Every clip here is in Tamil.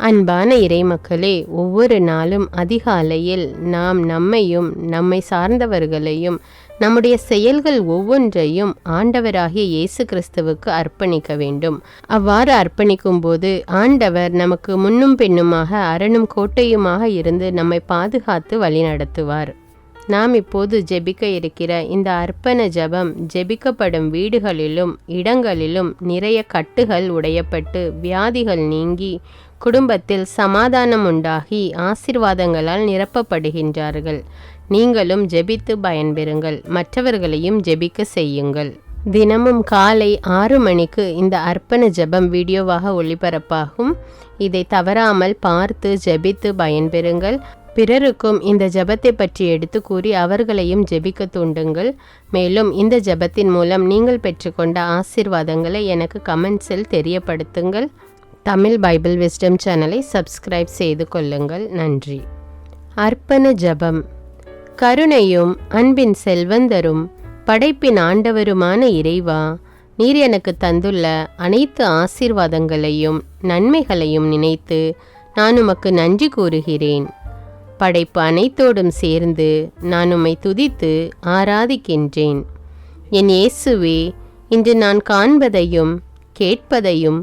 அன்பான இறைமக்களே ஒவ்வொரு நாளும் அதிகாலையில் நாம் நம்மையும் நம்மை சார்ந்தவர்களையும் நம்முடைய செயல்கள் ஒவ்வொன்றையும் ஆண்டவராகிய இயேசு கிறிஸ்துவுக்கு அர்ப்பணிக்க வேண்டும். அவ்வாறு அர்ப்பணிக்கும் போது ஆண்டவர் நமக்கு முன்னும் பின்னுமாக அரணும் கோட்டையுமாக இருந்து நம்மை பாதுகாத்து வழிநடத்துவார். நாம் இப்போது ஜெபிக்க இருக்கிற இந்த அர்ப்பண ஜபம் ஜெபிக்கப்படும் வீடுகளிலும் இடங்களிலும் நிறைய கட்டுகள் உடையப்பட்டு வியாதிகள் நீங்கி குடும்பத்தில் சமாதானம் உண்டாகி ஆசிர்வாதங்களால் நிரப்பப்படுகின்றார்கள். நீங்களும் ஜெபித்து பயன்பெறுங்கள். மற்றவர்களையும் ஜெபிக்க செய்யுங்கள். தினமும் காலை ஆறு மணிக்கு இந்த அர்ப்பண ஜெபம் வீடியோவாக ஒளிபரப்பாகும். இதை தவறாமல் பார்த்து ஜெபித்து பயன்பெறுங்கள். பிறருக்கும் இந்த ஜெபத்தை பற்றி எடுத்து கூறி அவர்களையும் ஜெபிக்க தூண்டுங்கள். மேலும் இந்த ஜெபத்தின் மூலம் நீங்கள் பெற்றுக்கொண்ட ஆசீர்வாதங்களை எனக்கு கமெண்ட்ஸில் தெரியப்படுத்துங்கள். தமிழ் பைபிள் விஸ்டம் சேனலை சப்ஸ்கிரைப் செய்து கொள்ளுங்கள். நன்றி. அர்ப்பண ஜபம். கருணையும் அன்பின் செல்வந்தரும் படைப்பின் ஆண்டவருமான இறைவா நீர் எனக்கு தந்துள்ள அனைத்து ஆசீர்வாதங்களையும் நன்மைகளையும் நினைத்து நான் உமக்கு நன்றி கூறுகிறேன். படைப்பு அனைத்தோடும் சேர்ந்து நான் உம்மை துதித்து ஆராதிக்கின்றேன். என் இயேசுவே இன்று நான் காண்பதையும் கேட்பதையும்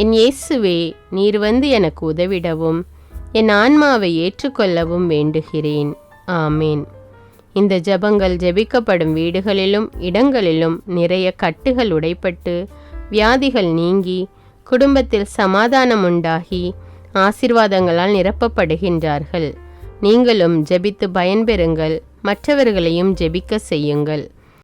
என் இயேசுவே நீர் வந்து எனக்கு உதவிடவும் என் ஆன்மாவை ஏற்றுக்கொள்ளவும் வேண்டுகிறேன். ஆமேன். இந்த ஜெபங்கள் ஜெபிக்கப்படும் வீடுகளிலும் இடங்களிலும் நிறைய கட்டுகள் உடைப்பட்டு வியாதிகள் நீங்கி குடும்பத்தில் சமாதானம் உண்டாகி ஆசிர்வாதங்களால் நிரப்பப்படுகின்றார்கள். நீங்களும் ஜெபித்து பயன்பெறுங்கள் மற்றவர்களையும் ஜெபிக்க செய்யுங்கள்.